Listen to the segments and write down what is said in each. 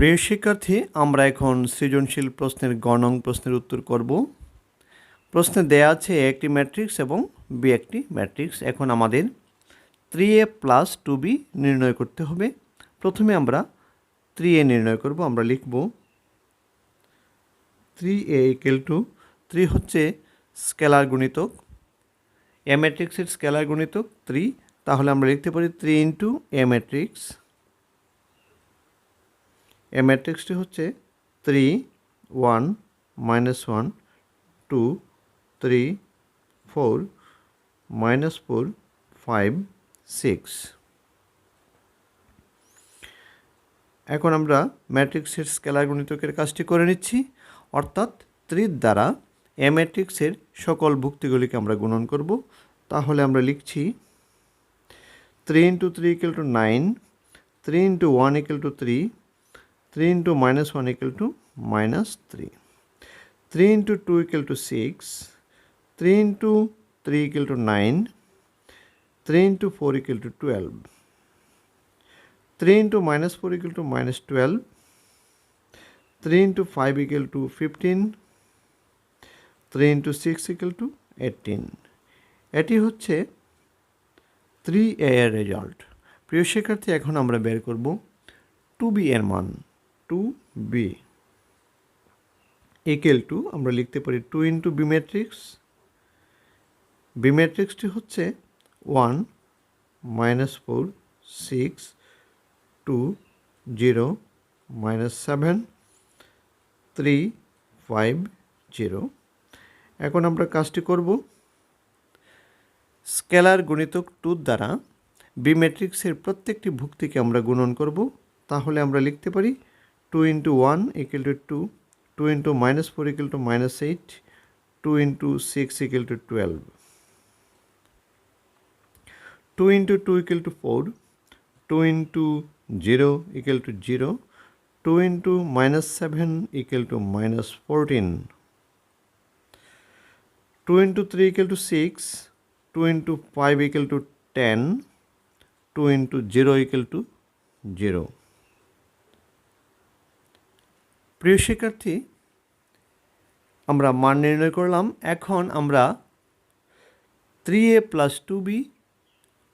প্রিয় শিক্ষার্থী, আমরা এখন সৃজনশীল প্রশ্নের গণং প্রশ্নের উত্তর করব। প্রশ্নে দেয়া আছে এ একটি ম্যাট্রিক্স এবং বি একটি ম্যাট্রিক্স। এখন আমাদের three A plus two B নির্ণয় করতে হবে। প্রথমে আমরা থ্রি এ নির্ণয় করব, আমরা লিখব three A equal to three হচ্ছে স্কেলার গুণিতক। এ ম্যাট্রিক্সের স্কেলার গুণিতক থ্রি তাহলে আমরা লিখতে পারি three into A matrix A ম্যাট্রিক্সটি হচ্ছে three one minus one two three four minus four five six. এখন আমরা ম্যাট্রিক্সের স্কেলার গণিতকের কাজটি করে নিচ্ছি। অর্থাৎ ত্রির দ্বারা এ ম্যাট্রিক্সের সকল ভুক্তিগুলিকে আমরা গুণন করব। তাহলে আমরা লিখছি three into three equal to nine, three into one equal to three 3 into minus 1 equal to minus 3. 3 into 2 equal to 6. 3 into 3 equal to 9. 3 into 4 equal to 12. 3 into minus 4 equal to minus 12. 3 into 5 equal to 15. 3 into 6 equal to 18. এটি হচ্ছে three এ এর result প্রিয় শিক্ষার্থী এখন আমরা বের করব two B এর মান টু বি। ইকুয়াল টু আমরা লিখতে পারি two into B matrix B ম্যাট্রিক্সটি হচ্ছে one minus four six two zero minus seven three five zero এখন আমরা কাজটি করব স্কেলার গুণিতক টুর দ্বারা। বি ম্যাট্রিক্সের প্রত্যেকটি ভুক্তিকে আমরা গুণন করব। তাহলে আমরা লিখতে পারি 2 into 1 equal to 2 2 into minus 4 equal to minus 8 2 into 6 equal to 12 2 into 2 equal to 4 2 into 0 equal to 0 2 into minus 7 equal to minus 14 2 into 3 equal to 6 2 into 5 equal to 10 2 into 0 equal to 0 প্রিয় শিক্ষার্থী, আমরা মান নির্ণয় করলাম। এখন আমরা three A plus two B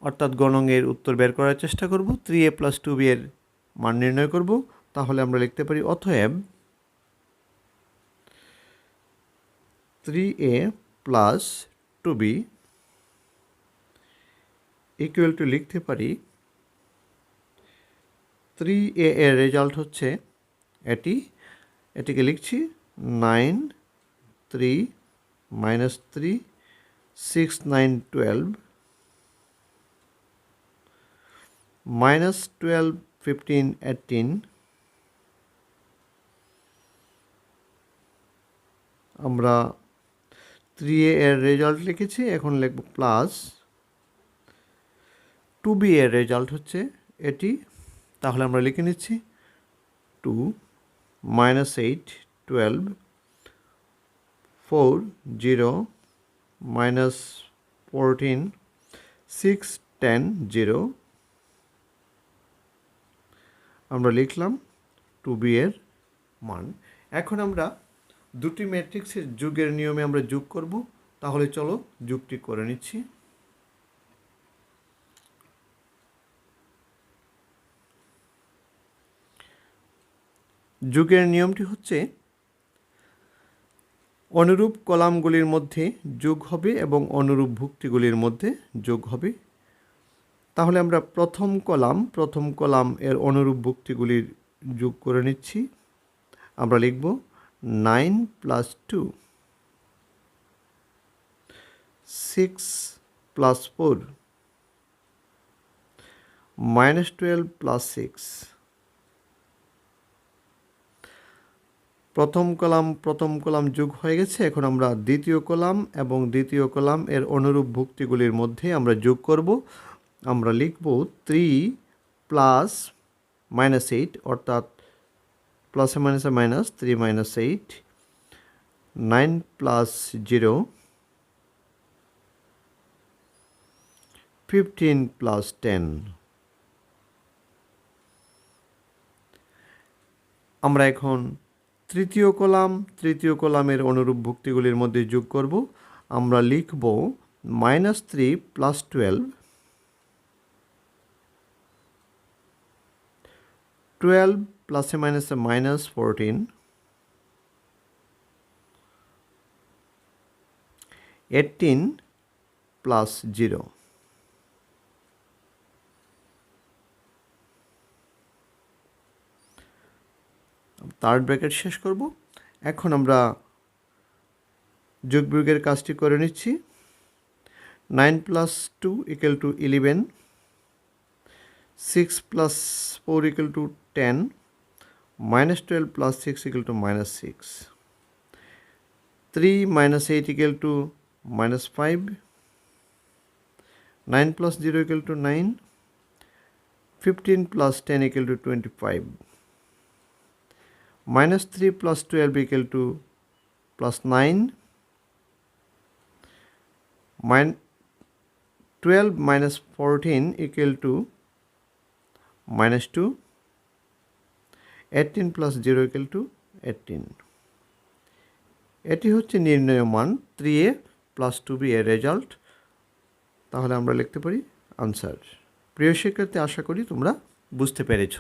অর্থাৎ গণঙের উত্তর বের করার চেষ্টা করব। Three A plus two B এর মান নির্ণয় করব। তাহলে আমরা লিখতে পারি অথএব three A plus two B equal to লিখতে পারি থ্রি এ এর রেজাল্ট হচ্ছে এটি এটিকে লিখছি nine three minus three six nine twelve minus twelve fifteen eighteen আমরা থ্রি এর রেজাল্ট লিখেছি, এখন লিখব প্লাস। টু বি এর রেজাল্ট হচ্ছে এটি, তাহলে আমরা লিখে নিচ্ছি two minus eight twelve four zero minus fourteen six ten zero আমরা লিখলাম টু বি এর মান। এখন আমরা দুটি ম্যাট্রিক্সের যুগের নিয়মে আমরা যোগ করব। তাহলে চলো যুগটি করে নিচ্ছি। যুগের নিয়মটি হচ্ছে, অনুরূপ কলামগুলির মধ্যে যোগ হবে এবং অনুরূপ ভুক্তিগুলির মধ্যে যোগ হবে। তাহলে আমরা প্রথম কলাম প্রথম কলাম এর অনুরূপ ভুক্তিগুলির যোগ করে নিচ্ছি। আমরা লিখব nine plus two, six plus four, minus twelve plus six. প্রথম কলাম প্রথম কলাম যোগ হয়ে গেছে। এখন আমরা দ্বিতীয় কলাম এবং দ্বিতীয় কলাম এর অনুরূপ ভুক্তিগুলির মধ্যে আমরা যোগ করব। আমরা লিখব থ্রি প্লাস মাইনাস এইট, অর্থাৎ প্লাসে মাইনাসে minus three minus eight, nine plus zero, fifteen plus ten. আমরা এখন তৃতীয় কলাম, তৃতীয় কলামের অনুরূপ ভুক্তিগুলির মধ্যে যোগ করব। আমরা লিখব minus three plus twelve twelve প্লাসে মাইনাসে minus fourteen eighteen plus zero third bracket শেষ করব। এখন আমরা যোগ বিয়োগের কাজটি করে নিচ্ছি। Nine plus two equal to eleven six plus four equal to ten minus twelve plus six equal to minus six three minus eight equal to minus five nine plus zero equal to nine fifteen plus ten equal to twenty five minus 3 plus 12 equal to plus 9 min 12 minus 14 equal to minus 2 18 plus 0 equal to 18 এটি হচ্ছে নির্ণয় মান three A plus two B এর result তাহলে আমরা লিখতে পারি answer প্রিয় শিক্ষার্থী, আশা করি তোমরা বুঝতে পেরেছ।